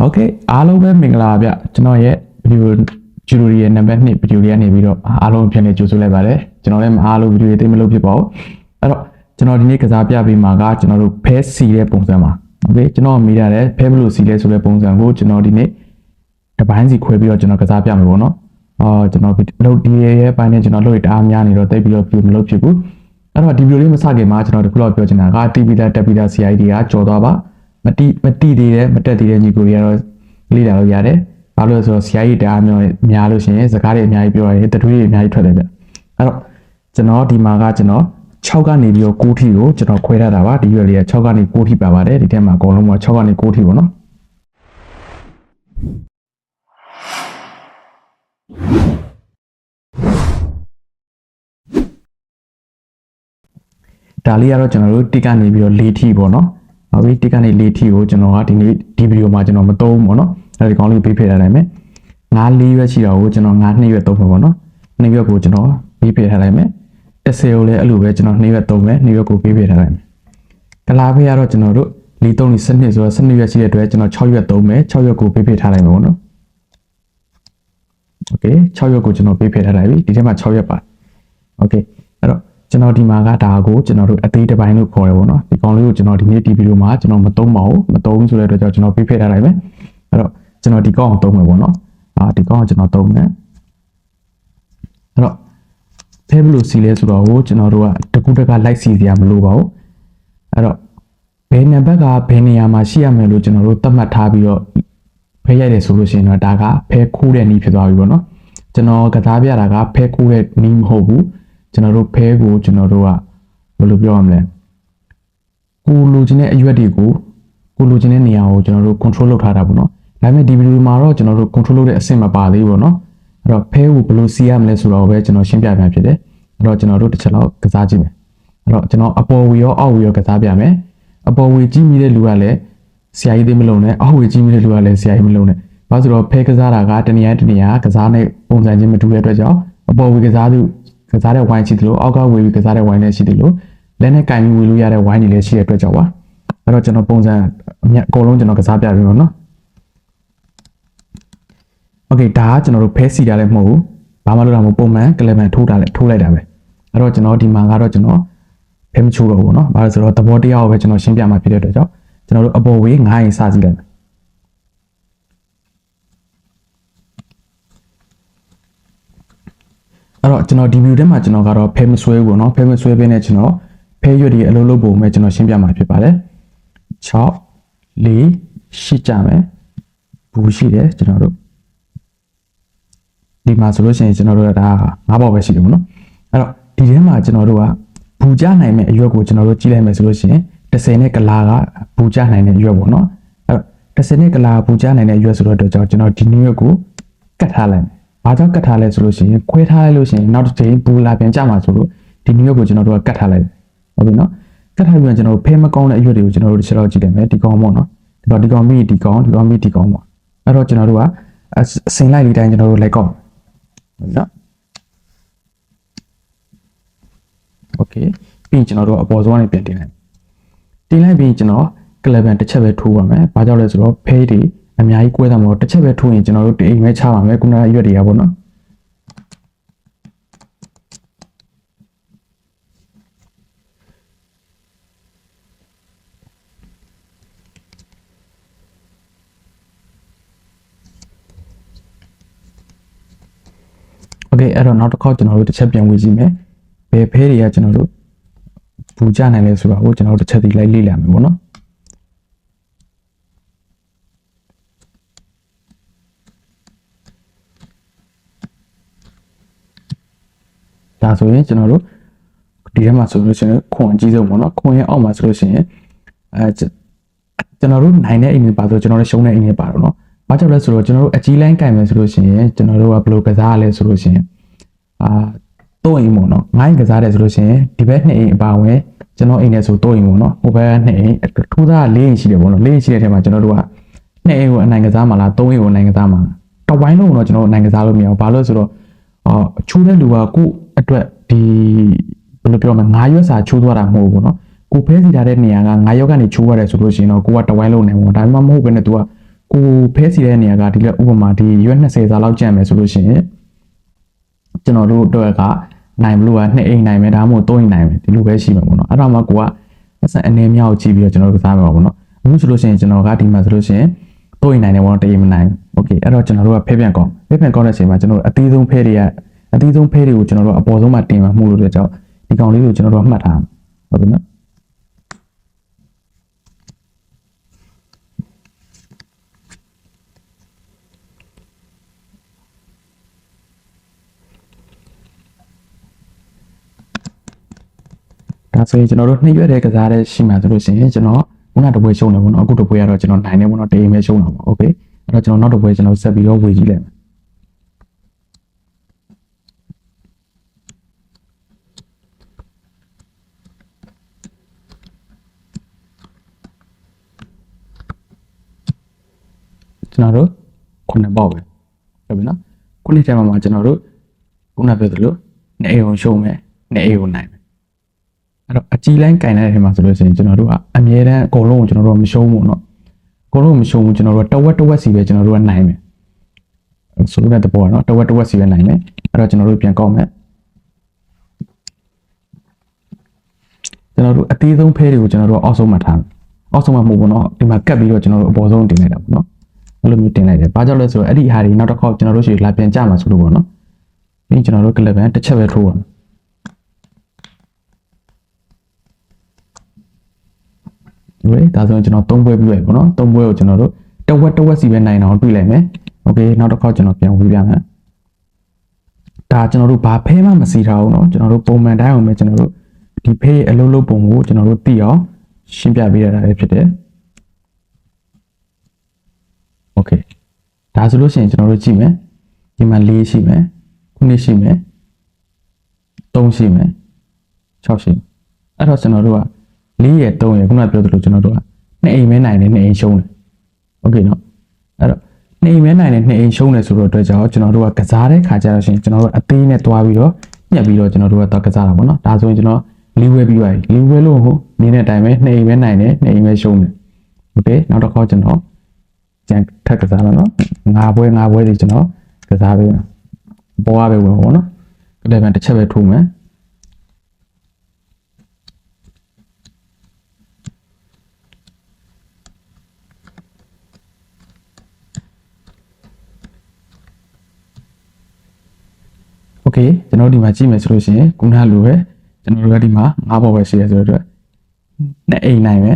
โอเคအားလုံးပဲမင်္ဂလာပါဗျကျွန်တော်ရဲ့ဗီဒီယိုဂျူရီရဲ့နံပါတ်2ဗီဒီယိုလေးကနေပြီးတော့အားလုံးပြန်နေကြိုဆိုလိုက်ပါတယ်ကျွန်တော်လည်းမအားလို့ဗီဒီယိုတွေသိမလို့ဖြစ်ပါဘူးအဲ့တော့ကျွန်တော်ဒီနေ့ကစားပြပေးမှာကကျွန်တော်တို့ဖဲစီတဲ့ပုံစံပါโอเคကျွန်တော်မိရတယ်ဖဲဘလို့စီလဲဆိုတဲ့ပုံစံကိုကျွန်တော်ဒီနေ့တစ်ပိုင်းစီခွဲပြီးတော့ကျွန်တော်ကစားပြမှာပေါ့နော်အော်ကျွန်တော်အလုပ်ဒီရဲ့ပိုင်းနဲ့ကျွန်တော်လုပ်ရတအားများနေတော့တိတ်ပြီးတော့ပြမလုပ်ဖြစ်ဘူးအဲ့တော့ဒီဗီဒီယိုလေးမစခင်မှာကျွန်တော်တခုတော့ပြောချင်တာက TV လာတက်ပြီးသား CID ကကြော်သွားပါ မတိမတိသေးတဲ့မတက်သေးတဲ့ညီကိုတွေကတော့လေ့လာလို့ရတယ်။ဘာလို့လဲဆိုတော့ဆရာကြီးတအားများများလို့ရှိရင်စကားတွေအများကြီးပြောရတယ်တတွေးတွေအများကြီးထွက်တယ်ဗျ။အဲ့တော့ကျွန်တော်ဒီမှာကကျွန်တော်6ကနေပြီးတော့9ထိကိုကျွန်တော်ခွဲထားတာပါဒီရွက်လေးက6ကနေ9ထိပါပါတယ်ဒီထဲမှာအကုန်လုံးက6ကနေ9ထိပေါ့နော်ဒါလေးကတော့ကျွန်တော်တို့တစ်ကနေပြီးတော့၄ထိပေါ့နော်။ ဟုတ်ပြီတစ်ကနေ၄ထိကိုကျွန်တော်ကဒီနေ့ဒီဗီဒီယိုမှာကျွန်တော်မသုံးဘူးပေါ့နော်။အဲဒီကောင်းလေးပေးဖယ်ထားလိုက်မယ်။ငါး၄ရွက်ရှိတာကိုကျွန်တော်ငါးနှစ်ရွက်သုံးမယ်ပေါ့နော်။နှစ်ရွက်ကိုကျွန်တော်ပေးဖယ်ထားလိုက်မယ်။တစ်ဆယ်ကိုလည်းအဲ့လိုပဲကျွန်တော်နှစ်ရွက်သုံးမယ်နှစ်ရွက်ကိုပေးဖယ်ထားလိုက်မယ်။ကလာဖေးကတော့ကျွန်တော်တို့၄၃၄စနစ်ဆိုတော့စနစ်ရွက်ရှိတဲ့အတွက်ကျွန်တော်6ရွက်သုံးမယ်6ရွက်ကိုပေးဖယ်ထားလိုက်မယ်ပေါ့နော်။ Okay 6ရွက်ကိုကျွန်တော်ပေးဖယ်ထားလိုက်ပြီဒီထဲမှာ6ရွက်ပါ။ Okay အဲ့တော့ ကျွန်တော်ဒီမှာကဒါကိုကျွန်တော်တို့အသေးတစ်ပိုင်းလို့ခေါ်ရပါတော့ဒီကောင်လေးကိုကျွန်တော်ဒီနေ့ဒီဗီဒီယိုမှာကျွန်တော်မသုံးပါဘူးမသုံးဘူးဆိုတဲ့အတွက်ကြောင့်ကျွန်တော်ပြည့်ဖက်ထားလိုက်မယ်အဲ့တော့ကျွန်တော်ဒီကောင်ကိုသုံးမယ်ပေါ့နော်အာဒီကောင်ကိုကျွန်တော်သုံးမယ်အဲ့တော့ဖဲဘလို့စီလဲဆိုတော့ကိုကျွန်တော်တို့ကတကူတကလိုက်စီစရာမလိုပါဘူးအဲ့တော့ဘယ်နံပါတ်ကဘယ်နေရာမှာရှိရမယ်လို့ကျွန်တော်တို့သတ်မှတ်ထားပြီးတော့ဖဲရိုက်တယ်ဆိုလို့ရှိရင်တော့ဒါကဖဲခိုးတဲ့နည်းဖြစ်သွားပြီပေါ့နော်ကျွန်တော်ကစားပြတာကဖဲခိုးတဲ့နည်းမဟုတ်ဘူး ကျွန်တော်တို့ဖဲကိုကျွန်တော်တို့ကဘယ်လိုပြောရမလဲကိုလိုချင်တဲ့အရွက်တွေကိုကိုလိုချင်တဲ့နေရာကိုကျွန်တော်တို့ control လုပ်ထားတာပေါ့နော်ဒါပေမဲ့ဒီဗီဒီယိုမှာတော့ကျွန်တော်တို့ control လုပ်တဲ့အဆင့်မပါသေးဘူးပေါ့နော်အဲ့တော့ဖဲကိုဘယ်လိုစီးရမလဲဆိုတော့ပဲကျွန်တော်ရှင်းပြပြဖြစ်တယ်အဲ့တော့ကျွန်တော်တို့တစ်ချက်လောက်ကစားကြည့်မယ်အဲ့တော့ကျွန်တော်အပေါ်ဝီရောအောက်ဝီရောကစားပြမယ်အပေါ်ဝီကြည့်မိတဲ့လူကလည်းဆရာကြီးသိမလုံးနဲ့အောက်ဝီကြည့်မိတဲ့လူကလည်းဆရာကြီးမလုံးနဲ့ဘာလို့ဆိုတော့ဖဲကစားတာကတနည်းတနည်းကစားနဲ့ပုံစံချင်းမတူတဲ့အတွက်ကြောင့်အပေါ်ဝီကစားသူ ကစားတဲ့ဝိုင်းရှိတယ်လို့အောက်ကဝေပြီးကစားတဲ့ဝိုင်းလည်းရှိတယ်လို့လက်နဲ့ကင်ပြီးဝေလို့ရတဲ့ဝိုင်းတွေလည်းရှိတဲ့အတွက်ကြောင့်ပါအဲ့တော့ကျွန်တော်ပုံစံအမြတ်အကုန်လုံးကျွန်တော်ကစားပြပြီးတော့နော်โอเคဒါကကျွန်တော်တို့ဖဲစီတာလည်းမဟုတ်ဘူးဘာမှလုပ်တာမဟုတ်ပုံမှန်ကလမန်ထိုးတာလည်းထိုးလိုက်တာပဲအဲ့တော့ကျွန်တော်ဒီမှာကတော့ကျွန်တော်ဖဲမချိုးတော့ဘူးเนาะဘာလို့ဆိုတော့သဘောတရားကိုပဲကျွန်တော်ရှင်းပြမှာဖြစ်တဲ့အတွက်ကြောင့်ကျွန်တော်တို့အပေါ်ဝေး9ရင်စစီလိုက်မယ် အဲ့တော့ကျွန်တော်ဒီ view ထဲမှာကျွန်တော်ကတော့ fair မဆွဲဘူးပေါ့နော် fair မဆွဲဘဲနဲ့ကျွန်တော် fair ရွက်တွေအလုပ်လုပ်ပုံပဲကျွန်တော်ရှင်းပြမှာဖြစ်ပါတယ်6 4ရှိကြမယ်ဘူးရှိတယ်ကျွန်တော်တို့ဒီမှာဆိုလို့ရှိရင်ကျွန်တော်တို့ကဒါငါးပေါက်ပဲရှိတယ်ပေါ့နော်အဲ့တော့ဒီထဲမှာကျွန်တော်တို့ကဘူကြနိုင်မယ့်အရွက်ကိုကျွန်တော်တို့ကြည့်လိုက်မယ်ဆိုလို့ရှိရင်30နဲ့ကလာကဘူကြနိုင်တဲ့အရွက်ပေါ့နော်အဲ့တော့30နဲ့ကလာဘူကြနိုင်တဲ့အရွက်ဆိုတော့တော့ကျွန်တော်ဒီနည်းရွက်ကိုကတ်ထားလိုက်မယ် ဘာကြောင့်ကတ်ထားလဲဆိုလို့ရှိရင်ခွဲထားလိုက်လို့ရှိရင်နောက်တစ်ချိန်ဘူလာပြန်ကြမှာဆိုလို့ဒီနည်းရွက်ကိုကျွန်တော်တို့ကကတ်ထားလိုက်တယ်။ဟုတ်ပြီနော်။ကတ်ထားပြီးရင်ကျွန်တော်တို့ဖဲမကောင်းတဲ့အရွက်တွေကိုကျွန်တော်တို့တစ်ချက်တော့ကြည့်လိုက်မယ်ဒီကောင်ပေါ့နော်။ဒီတော့ဒီကောင်မိဒီကောင်ဒီကောင်မိဒီကောင်ပေါ့။အဲ့တော့ကျွန်တော်တို့ကအစင်လိုက်လေးတိုင်းကျွန်တော်တို့လိုက်ကောက်ဟုတ်နော်။ Okay ပြီးရင်ကျွန်တော်တို့အပေါ်ဆုံးကနေပြန်တင်လိုက်တင်လိုက်ပြီးကျွန်တော်ကလဗန်တစ်ချက်ပဲထိုးပါမယ်။ဘာကြောင့်လဲဆိုတော့ဖဲတွေ အများကြီးကွဲတာမဟုတ်တစ်ချက်ပဲထိုးရင်ကျွန်တော်တို့တိမ်မဲချပါမယ်ခုနကရွက်တွေကပေါ့နော်โอเคအဲ့တော့နောက်တစ်ခေါက်ကျွန်တော်တို့တစ်ချက်ပြန်ဝေကြည့်မယ်ဘယ်ဖဲတွေကကျွန်တော်တို့ဘူကြနိုင်လဲဆိုတော့ဟိုကျွန်တော်တို့တစ်ချက်ဒီလိုက်လေ့လာမယ်ပေါ့နော် ဒါဆိုရင်ကျွန်တော်တို့ဒီထဲမှာဆိုလို့ရှိရင်ခွန်အကြီးဆုံးပေါ့နော်ခွန်ရဲ့အောက်မှာဆိုလို့ရှိရင်အဲကျွန်တော်တို့နိုင်တဲ့အိမ်တွေပါဆိုကျွန်တော်တို့ရှုံးတဲ့အိမ်တွေပါတော့နော်ဘာကြောင့်လဲဆိုတော့ကျွန်တော်တို့အကြီးလိုင်းကင်မယ်ဆိုလို့ရှိရင်ကျွန်တော်တို့ကဘယ်လိုကစားရလဲဆိုလို့ရှိရင်အာတော့အိမ်ပေါ့နော်ငိုင်းကစားတယ်ဆိုလို့ရှိရင်ဒီဘက်နှစ်အိမ်အပါဝင်ကျွန်တော်အိမ်နဲ့ဆိုတော့အိမ်ပေါ့နော်ဟိုဘက်နှစ်အိမ်ထူးသားလေးအိမ်ရှိတယ်ပေါ့နော်လေးအိမ်ရှိတဲ့ထဲမှာကျွန်တော်တို့ကနှစ်အိမ်ကိုအနိုင်ကစားမှာလားသုံးအိမ်ကိုအနိုင်ကစားမှာလားတဝိုင်းလုံးတော့ကျွန်တော်တို့အနိုင်ကစားလို့မရဘူးဘာလို့လဲဆိုတော့အချိုးတဲ့လူကကို အတွက်ဒီဘယ်လိုပြောမလဲငါးရွက်စာချိုးသွားတာမဟုတ်ဘူးပေါ့နော်ကိုဖဲစီထားတဲ့နေရာကငါးရွက်ကနေချိုးရတယ်ဆိုလို့ရှိရင်တော့ကိုကတဝိုင်းလုံးနေပေါ့ဒါမှမဟုတ်ဘဲနဲ့ तू က ကိုဖဲစီတဲ့နေရာကဒီလက်ဥပမာဒီရွက်20စာလောက်ကျန်မယ်ဆိုလို့ရှိရင်ကျွန်တော်တို့အတွက်ကနိုင်မလို့က2အိမ်နိုင်မယ်ဒါမှမဟုတ်3အိမ်နိုင်မယ်ဒီလိုပဲရှိမှာပေါ့နော်အဲ့တော့မှကိုကပတ်စံအနေမြောက်ကြည့်ပြီးတော့ကျွန်တော်တို့ကစားမှာပေါ့နော်အခုဆိုလို့ရှိရင်ကျွန်တော်ကဒီမှာဆိုလို့ရှိရင်3အိမ်နိုင်တယ်ပေါ့နော်1အိမ်မနိုင်ဘူးโอเคအဲ့တော့ကျွန်တော်တို့ကဖဲပြန်ကောင်းဖဲပြန်ကောင်းတဲ့အချိန်မှာကျွန်တော်တို့အသေးဆုံးဖဲတွေက အသေးဆုံးဖဲတွေကိုကျွန်တော်တို့အပေါ်ဆုံးမှာတင်မှာမှုလို့တဲ့ကြောင့်ဒီကောင်လေးကိုကျွန်တော်တို့ကမှတ်ထားမှာဟုတ်ပြီနော် ဒါဆိုရင်ကျွန်တော်တို့နှစ်ရွက်တဲ့ကစားတဲ့ရှိမှဆိုလို့ရှိရင်ကျွန်တော်ခုနတစ်ပွဲရှုံးတယ်ပေါ့နော်အခုတစ်ပွဲကတော့ကျွန်တော်နိုင်တယ်ပေါ့နော်တအိမ်ပဲရှုံးတာပေါ့โอเคအဲ့တော့ကျွန်တော်နောက်တစ်ပွဲကျွန်တော်ဆက်ပြီးတော့ဝေကြည့်လိုက်မယ် ကျွန်တော်တို့ခုနှစ်ပေါက်ပဲဟုတ်ပြီနော်ခုနှစ်ထဲမှာမှာကျွန်တော်တို့ခုနပြောသလိုနှစ်အိမ်ကိုရှုံးမယ်နှစ်အိမ်ကိုနိုင်မယ် အဲ့တော့အကြီးလိုင်းကင်တဲ့ထဲမှာဆိုလို့ရှိရင်ကျွန်တော်တို့ကအမြဲတမ်းအကုန်လုံးကိုကျွန်တော်တို့မရှုံးဘူးเนาะအကုန်လုံးမရှုံးဘူးကျွန်တော်တို့ကတဝက်တဝက်စီပဲကျွန်တော်တို့ကနိုင်မယ်ဆိုလိုတဲ့တဘောเนาะတဝက်တဝက်စီပဲနိုင်မယ်အဲ့တော့ကျွန်တော်တို့ပြန်ကောက်မယ်ကျွန်တော်တို့အသေးဆုံးဖဲတွေကိုကျွန်တော်တို့အောက်ဆုံးမှာထားမယ်အောက်ဆုံးမှာမဟုတ်ဘူးเนาะဒီမှာကတ်ပြီးတော့ကျွန်တော်တို့အပေါ်ဆုံးတင်လိုက်တာပေါ့เนาะ အဲ့လိုမျိုးတင်လိုက်တယ်ဘာကြောင့်လဲဆိုတော့အဲ့ဒီဟာတွေနောက်တစ်ခေါက်ကျွန်တော်တို့ရှိလာပြန်ကြမှာဆိုလို့ပေါ့เนาะပြီးကျွန်တော်တို့ကလပ်ပန်တစ်ချက်ပဲထိုးပါမယ် ဝေးဒါဆိုရင်ကျွန်တော်၃ပွဲပြလိုက်ပေါ့နော်၃ပွဲကိုကျွန်တော်တို့တဝက်တဝက်စီပဲနိုင်အောင်တွေ့လိုက်မယ်โอเคနောက်တစ်ခေါက်ကျွန်တော်ပြန်ဝေးပြမယ်ဒါကျွန်တော်တို့ဘာဖဲမှမစီထားဘူးเนาะကျွန်တော်တို့ပုံမှန်တိုင်းအောင်ပဲကျွန်တော်တို့ဒီဖဲရဲ့အလုပ်လုပ်ပုံကိုကျွန်တော်တို့သိအောင်ရှင်းပြပေးရတာလည်းဖြစ်တယ် ဒါဆိုလို့ရှိရင်ကျွန်တော်တို့ကြည့်မယ်ဒီမှာ၄ရှိမယ်ခုနှစ်ရှိမယ်၃ရှိမယ်6ရှိမယ်အဲ့တော့ကျွန်တော်တို့က လေးရယ်3ရယ်ခုနကပြောသလိုကျွန်တော်တို့ကနှစ်အိမ်မဲနိုင်တယ်နှစ်အိမ်ရှုံးတယ်โอเคเนาะအဲ့တော့နှစ်အိမ်မဲနိုင်တယ်နှစ်အိမ်ရှုံးတယ်ဆိုတော့အတွက်ကြောင့်ကျွန်တော်တို့ကကစားတဲ့ခါကျတော့ရှင်ကျွန်တော်တို့အသေးနဲ့တွားပြီးတော့ညက်ပြီးတော့ကျွန်တော်တို့ကတော့ကစားတာပေါ့เนาะဒါဆိုရင်ကျွန်တော်လီဝဲပြီးသွားပြီလီဝဲလို့ဟုတ်နင်းတဲ့အတိုင်းပဲနှစ်အိမ်မဲနိုင်တယ်နှစ်အိမ်မဲရှုံးတယ်โอเคနောက်တစ်ခေါက်ကျွန်တော် ကြံထပ်ကစားမယ်เนาะငါပွဲငါပွဲဒီကျွန်တော်ကစားပေးမယ်ပေါ်ရပဲဝင်ပေါ့เนาะကလေးပဲတစ်ချက်ပဲထိုးမယ် โอเคကျွန်တော်ဒီမှာကြည့်မယ်ဆိုလို့ရှိရင်ခုနကလိုပဲကျွန်တော်တို့ကဒီမှာ၅ဘောပဲရှိရဆိုတော့အတွက်နဲ့အိမ်နိုင်မ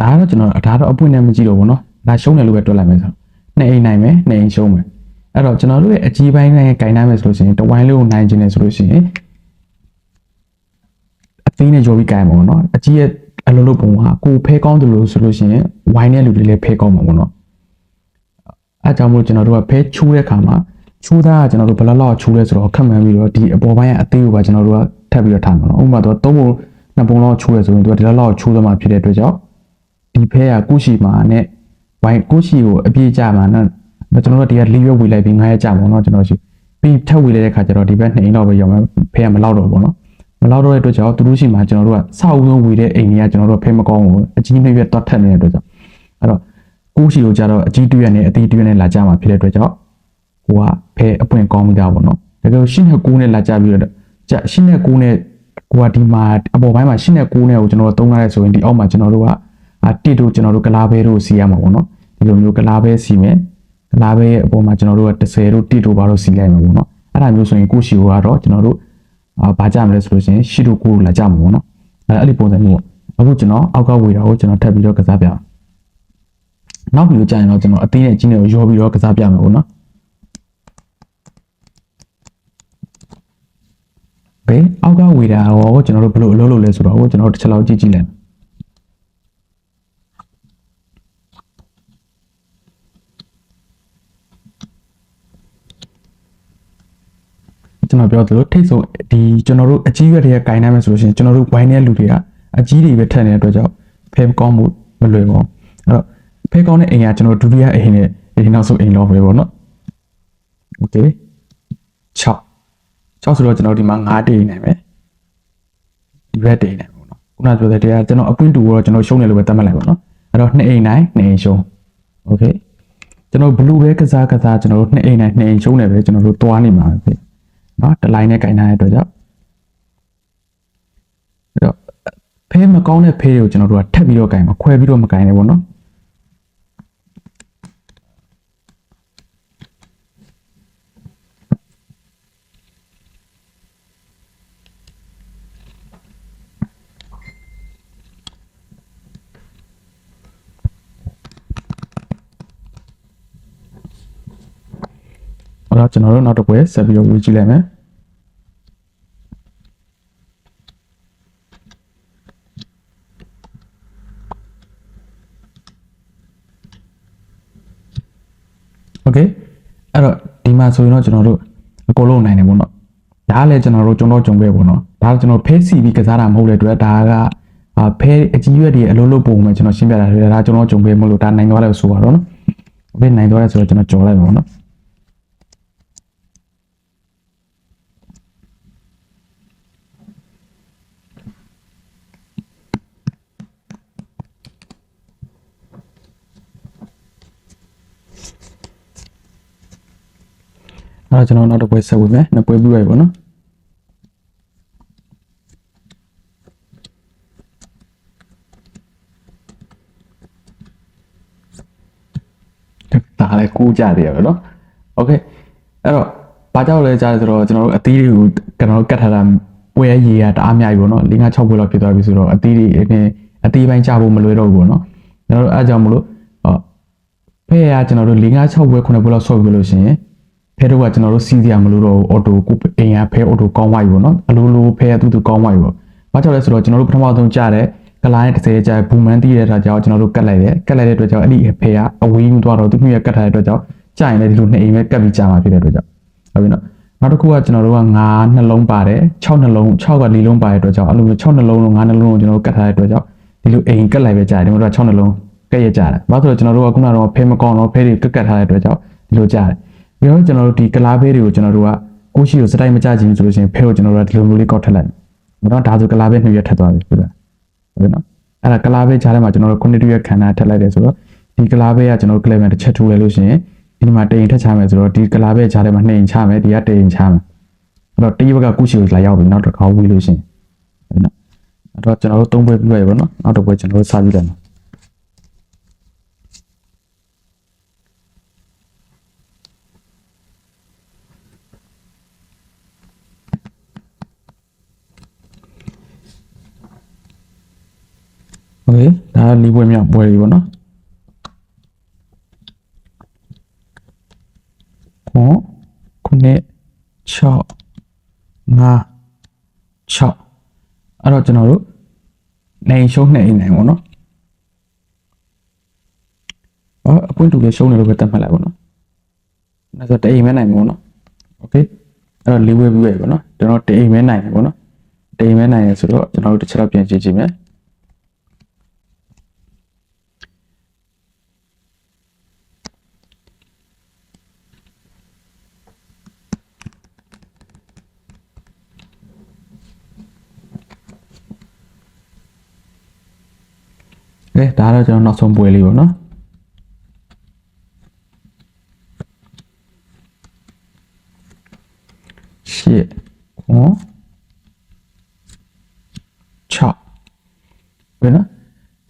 ဒါကတော့ကျွန်တော်ဒါတော့အပွင့်နဲ့မကြည့်တော့ဘူးเนาะဒါရှုံးတယ်လို့ပဲတွက်လိုက်မယ်ဆိုတော့နဲ့အိမ်နိုင်မယ်နဲ့အိမ်ရှုံးမယ်အဲ့တော့ကျွန်တော်တို့ရဲ့အကြီးပိုင်းနဲ့ဂိုင်းနိုင်မယ်ဆိုလို့ရှိရင်တဝိုင်းလေးကိုနိုင်ခြင်းနဲ့ဆိုလို့ရှိရင်အသေးနဲ့ကြော်ပြီးဂိုင်းမှာပေါ့เนาะအကြီးရဲ့အလုံးလုံးပုံကကိုဖဲကောင်းတယ်လို့ဆိုလို့ရှိရင်ဝိုင်းတဲ့လူတွေလည်းဖဲကောင်းမှာပေါ့เนาะ အဲအကြောင်းမို့ကျွန်တော်တို့ကဖဲချိုးတဲ့ခါမှာချိုးသားကကျွန်တော်တို့ဘယ်လောက်လောက်ချိုးလဲဆိုတော့ခက်မှန်းပြီးတော့ဒီအပေါ်ပိုင်းကအသေးကိုပါကျွန်တော်တို့ကထပ်ပြီးတော့ထားမှာနော်ဥပမာတော့သုံးပုံနှစ်ပုံလောက်ချိုးရဆိုရင်သူကဒီလောက်လောက်ချိုးသမှာဖြစ်တဲ့အတွက်ကြောင့် ဒီဖဲကကုရှိမှာနဲ့ဝိုင်းကုရှိကိုအပြည့်ကြမှာနော်ကျွန်တော်တို့ဒီကလီရွက်ဝေလိုက်ပြီးငါးရကြမှာနော်ကျွန်တော်ရှိပြီးထပ်ဝေလိုက်တဲ့ခါကျတော့ဒီဘက်နှစ်အိမ်လောက်ပဲရောက်မှာဖဲကမလောက်တော့ဘူးနော်မလောက်တော့တဲ့အတွက်ကြောင့်သူတို့ရှိမှာကျွန်တော်တို့ကစောက်ဆုံးဝေတဲ့အိမ်တွေကကျွန်တော်တို့ဖဲမကောင်းဘူးအကြီးနှိပ်ရွက်တော့ထက်နေတဲ့အတွက်ကြောင့်အဲ့တော့ကိုရှိကိုကြတော့အကြီးတွရနဲ့အသေးတွရနဲ့လာကြမှာဖြစ်တဲ့အတွက်ကြောင့်ကိုကဖဲအပွင့်ကောင်းမိတာပေါ့နော်တကယ်ရှင်းနဲ့ကိုနဲ့လာကြပြီးတော့ကြရှင်းနဲ့ကိုနဲ့ကိုကဒီမှာအပေါ်ပိုင်းမှာရှင်းနဲ့ကိုနဲ့ကိုကျွန်တော်တို့သုံးရတဲ့ဆိုရင်ဒီအောက်မှာကျွန်တော်တို့က အာတစ်တို့ကျွန်တော်တို့ကလာဘဲတို့စီရမှာပေါ့နော်ဒီလိုမျိုးကလာဘဲစီမယ်ကလာဘဲရဲ့အပေါ်မှာကျွန်တော်တို့က30တို့တစ်တို့ဘာလို့စီလိုက်မှာပေါ့နော်အဲ့ဒါမျိုးဆိုရင်ကိုရှိကိုကတော့ကျွန်တော်တို့အာဘာကြမလဲဆိုလို့ရှိရင်ရှီတို့ကိုလာကြမှာပေါ့နော်အဲ့အဲ့ဒီပုံစံမျိုးပေါ့အခုကျွန်တော်အောက်ကဝေတာကိုကျွန်တော်ထပ်ပြီးတော့ကစားပြအောင်နောက်ပြီးတော့ကြာရင်တော့ကျွန်တော်အသေးနဲ့ကြီးနဲ့ကိုရောပြီးတော့ကစားပြမယ်ပေါ့နော်ဘယ်အောက်ကဝေတာရောကျွန်တော်တို့ဘယ်လိုအလုပ်လုပ်လဲဆိုတော့ကျွန်တော်တို့တစ်ချက်လောက်ကြည့်ကြည့်လိုက် ကျွန်တော်ပြောသလိုထိတ်ဆုံးဒီကျွန်တော်တို့အကြီးရွက်တွေကကင်နိုင်မယ်ဆိုလို့ရှိရင်ကျွန်တော်တို့ဝိုင်းတဲ့လူတွေကအကြီးတွေပဲထက်နေတဲ့အတွက်ကြောင့်ဖဲကောင်းမှုမလွယ်ပါဘူးအဲ့တော့ ဖဲကောင်းတဲ့အိမ်ကကျွန်တော်ဒုတိယအိမ်နဲ့ဒီနောက်ဆုံးအိမ်လောက်ပဲပေါ့နော်โอเค6 6ဆိုတော့ကျွန်တော်ဒီမှာ9တိနိုင်မယ်ဒီဘက်တိနိုင်ပေါ့နော်ခုနပြောတဲ့တရားကျွန်တော်အပွင့်တူတော့ကျွန်တော်ရှုံးတယ်လို့ပဲသတ်မှတ်လိုက်ပါနော် အဲ့တော့2အိမ်နိုင်2အိမ်ရှုံးโอเคကျွန်တော်ဘလူးပဲကစားကစားကျွန်တော်တို့2အိမ်နိုင်2အိမ်ရှုံးနေပဲကျွန်တော်တို့တွားနေမှာပဲ နော်တလိုင်းနဲ့ခြင်ထားတဲ့အတွက်ကြောင့်အဲ့တော့ဖဲမကောင်းတဲ့ဖဲတွေကိုကျွန်တော်တို့ကထပ်ပြီးတော့ခြင်မှာခွဲပြီးတော့မခြင်နဲ့ပေါ့နော် တော့ကျွန်တော်တို့နောက်တစ်ပွဲဆက်ပြီးတော့ဝေးကြည့်လိုက်မယ်โอเคအဲ့တော့ဒီမှာဆိုရင်တော့ကျွန်တော်တို့အကုန်လုံးနိုင်တယ်ပေါ့နော်ဒါကလည်းကျွန်တော်တို့ကျွန်တော်ကြုံခဲ့ပေါ့နော်ဒါကကျွန်တော်ဖဲစီပြီးကစားတာမဟုတ်တဲ့အတွက်ဒါကအာဖဲအကြီးရွက်တွေအလုံးလုံးပုံမဲ့ကျွန်တော်ရှင်းပြတာတွေဒါကျွန်တော်ကြုံခဲ့မလို့ဒါနိုင်သွားတယ်ဆိုပါတော့နော်โอเคနိုင်သွားတယ်ဆိုတော့ကျွန်တော်ကြော်လိုက်ပါပေါ့နော် အဲ့တော့ကျွန်တော်နောက်တစ်ပွဲဆက်ဝင်မယ်နှစ်ပွဲပြီးရပြီပေါ့နော်ဒါလည်းကူးကြသေးရပဲเนาะโอเคအဲ့တော့ဘာကြောက်လဲကြားဆိုတော့ကျွန်တော်တို့အသီးတွေကိုကျွန်တော်တို့ကတ်ထားတာပွဲရေကတအားအများကြီးပေါ့နော်၄၅6ပွဲလောက်ဖြစ်သွားပြီဆိုတော့အသီးတွေနဲ့အသီးပိုင်းကြဖို့မလွယ်တော့ဘူးပေါ့နော်ကျွန်တော်တို့အားကြောင့်မလို့ဟောဖဲရကျွန်တော်တို့၄၅6ပွဲ9ပွဲလောက်ဆော့ပြီးလို့ရှိရင် ဖဲတို့ကကျွန်တော်တို့စီးစရာမလိုတော့ဘူးအော်တိုကိုအိမ်ကဖဲအော်တိုကောင်းသွားပြီပေါ့နော်အလိုလိုဖဲရတူတူကောင်းသွားပြီပေါ့ဘာကြောင့်လဲဆိုတော့ကျွန်တော်တို့ပထမဆုံးကြားတဲ့ကလိုင်း30ကြာဘူမန်တီးတဲ့အခါကျတော့ကျွန်တော်တို့ကတ်လိုက်တယ်ကတ်လိုက်တဲ့အတွက်ကြောင့်အဲ့ဒီဖဲကအဝေးမသွားတော့သူမြက်ကတ်ထားတဲ့အတွက်ကြောင့်ကြာရင်လည်းဒီလိုနှစ်အိမ်ပဲကတ်ပြီးကြာမှာဖြစ်တဲ့အတွက်ကြောင့်ဟုတ်ပြီနော်နောက်တစ်ခုကကျွန်တော်တို့က9နှလုံးပါတယ်6နှလုံး6က4လုံးပါတဲ့အတွက်ကြောင့်အဲ့လိုမျိုး6နှလုံးလုံး9နှလုံးလုံးကျွန်တော်တို့ကတ်ထားတဲ့အတွက်ကြောင့်ဒီလိုအိမ်ကတ်လိုက်ပဲကြာတယ်ဒီမှာတော့6နှလုံးကတ်ရကြတယ်ဘာလို့လဲဆိုတော့ကျွန်တော်တို့ကခုနကတော့ဖဲမကောင်းတော့ဖဲတွေကတ်ကတ်ထားတဲ့အတွက်ကြောင့်ဒီလိုကြာတယ် ပြီးတော့ကျွန်တော်တို့ဒီကလားဖဲတွေကိုကျွန်တော်တို့ကကိုရှိကိုစတိုက်မကြခြင်းဆိုလို့ရှိရင်ဖဲကိုကျွန်တော်တို့ကဒီလိုမျိုးလေးကောက်ထက်လိုက်မယ်နော်ဒါဆိုကလားဖဲနှစ်ရက်ထက်သွားပြီပြတာဟုတ်နော်အဲ့ဒါကလားဖဲခြားထဲမှာကျွန်တော်တို့ cognitive ရခန္ဓာထက်လိုက်တယ်ဆိုတော့ဒီကလားဖဲကကျွန်တော်တို့ clever တစ်ချက်ထိုးလိုက်လို့ရှိရင်ဒီမှာတအိမ်ထက်ချမယ်ဆိုတော့ဒီကလားဖဲခြားထဲမှာနှစ်အိမ်ချမယ်ဒီကတအိမ်ချမယ်အဲ့တော့တတိယဘက်ကကုရှိကိုလာရောက်ပြီနောက်တစ်ခါဝီးလို့ရှိရင်ဟုတ်နော်အဲ့တော့ကျွန်တော်တို့သုံးပွဲပြည့်ရပါတော့နောက်တစ်ပွဲကျွန်တော်တို့စကြည့်လိုက်မယ် โอเคဒါကလေးပွဲမြောက်ပွဲတွေပေါ့နော်ခုခုနှစ်6 5 6အဲ့တော့ကျွန်တော်တို့နိုင်ရှုံးနေအိမ်နိုင်ပေါ့နော်ဟောအပွင့်တူလေးရှုံးနေလို့ပဲတတ်မှတ်လိုက်ပေါ့နော်ဒါဆိုတအိမ်မဲနိုင်ပြီပေါ့နော်โอเคအဲ့တော့လေးပွဲပြီးပြီပေါ့နော်ကျွန်တော်တအိမ်မဲနိုင်တယ်ပေါ့နော်တအိမ်မဲနိုင်ရဆိုတော့ကျွန်တော်တို့တစ်ချက်တော့ပြန်ကြည့်ကြည့်မယ် ကဲဒါတော့ကျွန်တော်နောက်ဆုံးပွဲလေးပေါ့နော်ရှစ်ခွန်6ဘယ်နော်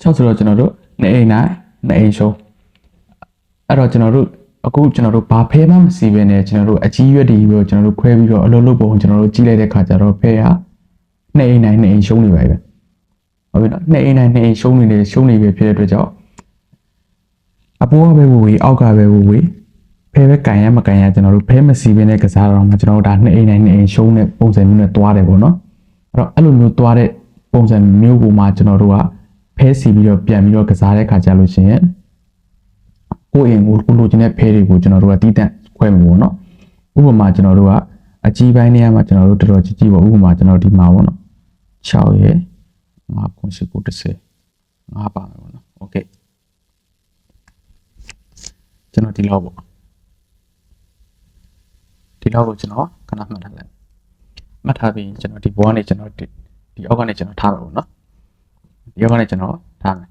6ဆိုတော့ကျွန်တော်တို့နေအိမ်နိုင်နေအိမ်ရှုံးအဲ့တော့ကျွန်တော်တို့အခုကျွန်တော်တို့ဘာဖဲမှမစီဘဲနဲ့ကျွန်တော်တို့အကြီးရွက်တွေပြီးတော့ကျွန်တော်တို့ခွဲပြီးတော့အလုပ်လုပ်ပုံကျွန်တော်တို့ကြီးလိုက်တဲ့ခါကျတော့ဖဲဟာနေအိမ်နိုင်နေအိမ်ရှုံးနေပါပဲ ဟုတ်ပြီနော်နှစ်အိမ်နိုင်နှစ်အိမ်ရှုံးနေနေရှုံးနေပြီဖြစ်တဲ့အတွက်ကြောင့်အပေါ်ကပဲဝေဝေအောက်ကပဲဝေဝေဖဲပဲကန်ရမကန်ရကျွန်တော်တို့ဖဲမစီပင်းတဲ့ကစားတော်မှာကျွန်တော်တို့ဒါနှစ်အိမ်နိုင်နှစ်အိမ်ရှုံးတဲ့ပုံစံမျိုးနဲ့သွားတယ်ပေါ့နော်အဲ့တော့အဲ့လိုမျိုးသွားတဲ့ပုံစံမျိုးကိုမှကျွန်တော်တို့ကဖဲစီပြီးတော့ပြန်ပြီးတော့ကစားတဲ့ခါကျလို့ရှိရင်ကိုယ့်အိမ်ကိုကိုလိုချင်တဲ့ဖဲတွေကိုကျွန်တော်တို့ကတီးတန့်ခွဲမှာပေါ့နော်ဥပမာကျွန်တော်တို့ကအကြီးပိုင်းနေရာမှာကျွန်တော်တို့တော်တော်ကြီးကြီးပေါ့ဥပမာကျွန်တော်ဒီမှာပေါ့နော်6ရယ် 5ခုရှိခု30 5ပါမယ်ပေါ့နော်โอเคကျွန်တော်ဒီလောက်ပေါ့ဒီလောက်ကိုကျွန်တော်ခဏမှတ်ထားလိုက်မှတ်ထားပြီးကျွန်တော်ဒီဘောကနေကျွန်တော်ဒီအောက်ကနေကျွန်တော်ထားမယ်ပေါ့နော်ဒီအောက်ကနေကျွန်တော်ထားမယ်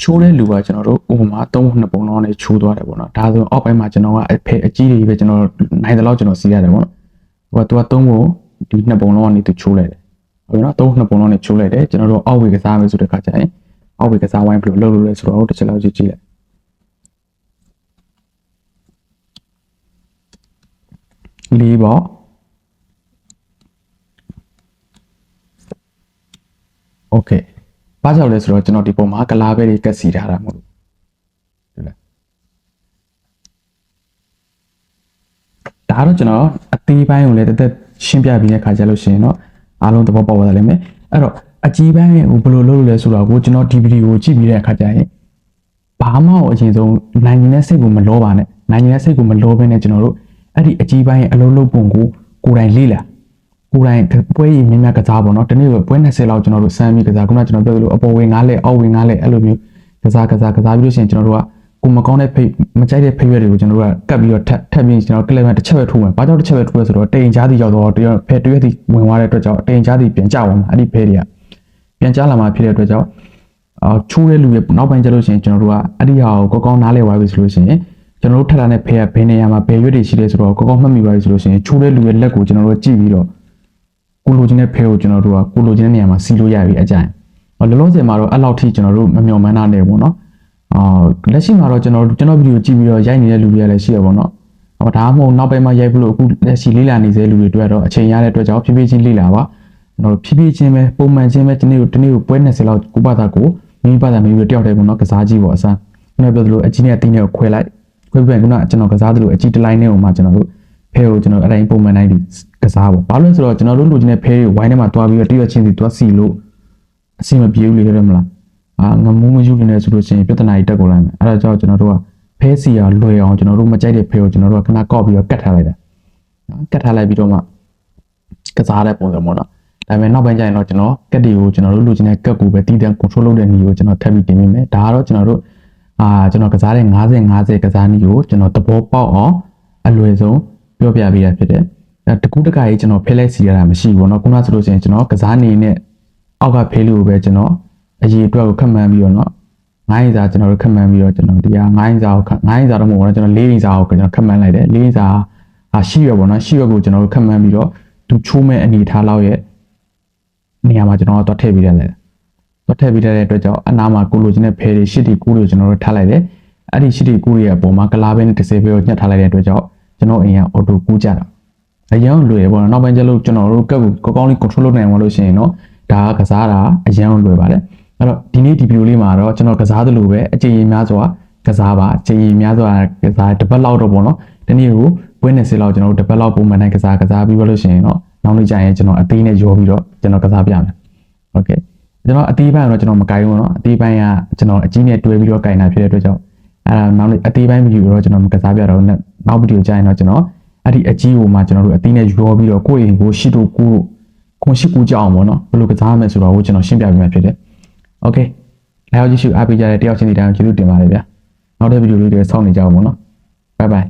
ချိုးတဲ့လူကကျွန်တော်တို့ဥပမာ3ခု2ပုံလောက်နဲ့ချိုးသွားတယ်ပေါ့နော်ဒါဆိုအောက်ပိုင်းမှာကျွန်တော်ကအဖေအကြီးတွေပဲကျွန်တော်နိုင်တယ်လို့ကျွန်တော်စီးရတယ်ပေါ့နော်ဟိုကသူက3ပုံဒီ2ပုံလောက်ကနေသူချိုးလိုက်တယ် ဟုတ်ပြီနော်3 2ပုံလောက်နဲ့ချိုးလိုက်တယ်ကျွန်တော်တို့အောက်ဝေကစားမယ်ဆိုတဲ့ခါကျရင်အောက်ဝေကစားဝိုင်းဘယ်လိုလုပ်လို့လဲဆိုတော့တစ်ချက်လောက်ကြည့်ကြည့်လိုက်လေးပေါ့โอเคဘာကြောင့်လဲဆိုတော့ကျွန်တော်ဒီပုံမှာကလာဘဲတွေကတ်စီထားတာမဟုတ်ဘူးဟုတ်လားဒါတော့ကျွန်တော်အသေးပိုင်းကိုလည်းတက်တက်ရှင်းပြပြီးတဲ့ခါကျလို့ရှိရင်တော့ အားလုံးသဘောပေါက်သွားလိမ့်မယ်အဲ့တော့အကြီးပိုင်းကိုဘယ်လိုလုပ်လို့လဲဆိုတော့ကိုကျွန်တော်ဒီဗီဒီယိုကိုကြည့်ပြီးတဲ့အခါကျရင်ဘာမှအရင်ဆုံးနိုင်ရင်တဲ့စိတ်ကိုမလောပါနဲ့နိုင်ရင်တဲ့စိတ်ကိုမလောဘဲနဲ့ကျွန်တော်တို့အဲ့ဒီအကြီးပိုင်းရဲ့အလုံးလုံးပုံကိုကိုယ်တိုင်လေ့လာကိုယ်တိုင်ပွဲရည်မြင်းမြတ်ကစားပေါ့နော်တနေ့ကပွဲ20လောက်ကျွန်တော်တို့စမ်းပြီးကစားခုနကကျွန်တော်ပြောသလိုအပေါ်ဝင်ငားလဲအောက်ဝင်ငားလဲအဲ့လိုမျိုးကစားကစားကစားပြီးလို့ရှိရင်ကျွန်တော်တို့က ကိုမကောင်းတဲ့ဖိမကြိုက်တဲ့ဖိရွက်တွေကိုကျွန်တော်တို့ကကတ်ပြီးတော့ထပ်ထပ်ပြီးကျွန်တော်ကလစ်မဲ့တစ်ချက်ပဲထိုးမယ်။ဘာကြောင့်တစ်ချက်ပဲထိုးလဲဆိုတော့တိန်ချားတီရောက်တော့တရဖဲတရွက်တီဝင်သွားတဲ့အတွက်ကြောင့်တိန်ချားတီပြန်ကြအောင်အဲ့ဒီဖဲတွေကပြန်ကြလာမှဖြစ်တဲ့အတွက်ကြောင့်အော်ချိုးတဲ့လူရဲ့နောက်ပိုင်းကျလို့ရှိရင်ကျွန်တော်တို့ကအဲ့ဒီဟာကိုကောကောင်းနားလဲသွားပြီဆိုလို့ရှိရင်ကျွန်တော်တို့ထပ်လာတဲ့ဖဲကဘယ်နေရာမှာဘယ်ရွက်တွေရှိလဲဆိုတော့ကောကောင်းမှတ်မိပါပြီဆိုလို့ရှိရင်ချိုးတဲ့လူရဲ့လက်ကိုကျွန်တော်တို့ကြည့်ပြီးတော့ကိုလိုချင်တဲ့ဖဲကိုကျွန်တော်တို့ကကိုလိုချင်တဲ့နေရာမှာစီလို့ရပြီအကြိုင်။လောလောဆယ်မှာတော့အဲ့လောက်ထိကျွန်တော်တို့မမျှော်မှန်းတာနေပေါ့နော်။ အာလက်ရှိမှာတော့ကျွန်တော်တို့ကျွန်တော်ဗီဒီယိုကြည့်ပြီးတော့ရိုက်နေတဲ့လူတွေကလည်းရှိရပေါ့နော်။ဟောဒါမှမဟုတ်နောက်ပိုင်းမှာရိုက်ဖို့လို့အခုလက်ရှိလေးလာနေစေလူတွေတွေ့တော့အချိန်ရတဲ့အတွက်ကြောင့်ဖြည်းဖြည်းချင်းလေးလာပါ။ကျွန်တော်တို့ဖြည်းဖြည်းချင်းပဲပုံမှန်ချင်းပဲဒီနေ့ကိုဒီနေ့ကိုပွဲ20လောက်ကိုပါတာကိုမိမိပါတာမိမိတယောက်တည်းပေါ့နော်ကစားကြည့်ပေါ့အစမ်း။ကျွန်တော်ပြောသလိုအကြီးနဲ့အတင်းနဲ့ကိုခွဲလိုက်ခွဲပြန်ခုနကကျွန်တော်ကစားသလိုအကြီးတစ်လိုင်းနဲ့ဟိုမှာကျွန်တော်တို့ဖဲကိုကျွန်တော်အတိုင်းပုံမှန်တိုင်းဒီကစားပေါ့ဘာလို့လဲဆိုတော့ကျွန်တော်တို့လိုချင်တဲ့ဖဲကိုဝိုင်းထဲမှာတွားပြီးတော့တရွက်ချင်းစီတွားစီလို့အဆင်မပြေဘူးလေရတယ်မလား အာငမိုးမယူနေတယ်ဆိုလို့ရှိရင်ပြဿနာကြီးတက်ကုန်လိုက်မယ်အဲ့ဒါကြောင့်ကျွန်တော်တို့ကဖဲစီရလွယ်အောင်ကျွန်တော်တို့မကြိုက်တဲ့ဖဲကိုကျွန်တော်တို့ကခဏကောက်ပြီးတော့ကတ်ထားလိုက်တာနော်ကတ်ထားလိုက်ပြီးတော့မှကစားတဲ့ပုံစံပေါ့နော်ဒါပေမဲ့နောက်ပိုင်းကျရင်တော့ကျွန်တော်ကတ်တွေကိုကျွန်တော်တို့လိုချင်တဲ့ကတ်ကိုပဲတည်တံ control လုပ်တဲ့နည်းကိုကျွန်တော်ထပ်ပြီးတင်ပေးမယ်ဒါကတော့ကျွန်တော်တို့အာကျွန်တော်ကစားတဲ့90 50ကစားနည်းကိုကျွန်တော်သဘောပေါက်အောင်အလွယ်ဆုံးပြောပြပေးရဖြစ်တယ်အဲတကူးတကကြီးကျွန်တော်ဖဲလိုက်စီရတာမရှိဘူးเนาะခုနဆိုလို့ရှိရင်ကျွန်တော်ကစားနေနဲ့အောက်ကဖဲလို့ပဲကျွန်တော် အရေးအတွက်ကိုခက်မှန်းပြီးတော့เนาะ9ရင်စာကျွန်တော်တို့ခက်မှန်းပြီးတော့ကျွန်တော်ဒီဟာ9ရင်စာကို9ရင်စာတော့မဟုတ်ဘူးเนาะကျွန်တော်4ရင်စာကိုကျွန်တော်ခက်မှန်းလိုက်တယ်4ရင်စာအာရှိရပေါ့เนาะရှိရကိုကျွန်တော်တို့ခက်မှန်းပြီးတော့သူချိုးမဲ့အနေထားလောက်ရဲ့နေရာမှာကျွန်တော်တို့တွတ်ထည့်ပြီးတယ်လေတွတ်ထည့်ပြီးတဲ့အတွက်ကြောင့်အနာမှာကိုလိုချင်တဲ့ဖဲတွေရှစ်တီကူးတွေကျွန်တော်တို့ထားလိုက်တယ်အဲ့ဒီရှစ်တီကူးတွေရဲ့အပေါ်မှာကလာဘဲနဲ့တစ်စေပဲကိုညှက်ထားလိုက်တဲ့အတွက်ကြောင့်ကျွန်တော်အိမ်ကအော်တိုကူးကြတာအရင်လွယ်ပေါ့နော်နောက်ပိုင်းကျလို့ကျွန်တော်တို့ကပ်ကိုကောင်းကောင်းလေး control လုပ်နိုင်အောင်လို့ရှိရင်တော့ဒါကကစားတာအရင်လွယ်ပါတယ် အဲ့တော့ဒီနေ့ဒီဗီဒီယိုလေးမှာတော့ကျွန်တော်ကစားသလိုပဲအချိန်ကြီးများစွာကစားပါအချိန်ကြီးများစွာကစားတစ်ပတ်လောက်တော့ပေါ့နော်ဒီနေ့ကိုဝင်းနေစလောက်ကျွန်တော်တို့တစ်ပတ်လောက်ပုံမှန်တိုင်းကစားကစားပြီးလို့ရှိရင်တော့နောက်နေ့ကျရင်ကျွန်တော်အသေးနဲ့ရောပြီးတော့ကျွန်တော်ကစားပြမယ်โอเคကျွန်တော်အသေးပိုင်းကတော့ကျွန်တော်မကင်ဘူးเนาะအသေးပိုင်းကကျွန်တော်အကြီးနဲ့တွဲပြီးတော့ကင်တာဖြစ်တဲ့အတွက်ကြောင့်အဲ့ဒါနောက်နေ့အသေးပိုင်းဗီဒီယိုတော့ကျွန်တော်မကစားပြတော့ဘူးနောက်ဗီဒီယိုကျရင်တော့ကျွန်တော်အဲ့ဒီအကြီးကိုမှကျွန်တော်တို့အသေးနဲ့ရောပြီးတော့ကိုယ့်အိမ်ကိုရှိတို့ကိုခွန်ရှိကူကြအောင်ပေါ့နော်ဘယ်လိုကစားရမလဲဆိုတော့ကျွန်တော်ရှင်းပြပေးမှာဖြစ်တယ် โอเคလာရောက်ကြည့်ရှုအားပေးကြတဲ့တယောက်ချင်းဒီတိုင်းကျေးဇူးတင်ပါတယ်ဗျာနောက်တဲ့ဗီဒီယိုလေးတွေဆောင်းနေကြအောင်ပေါ့နော် bye bye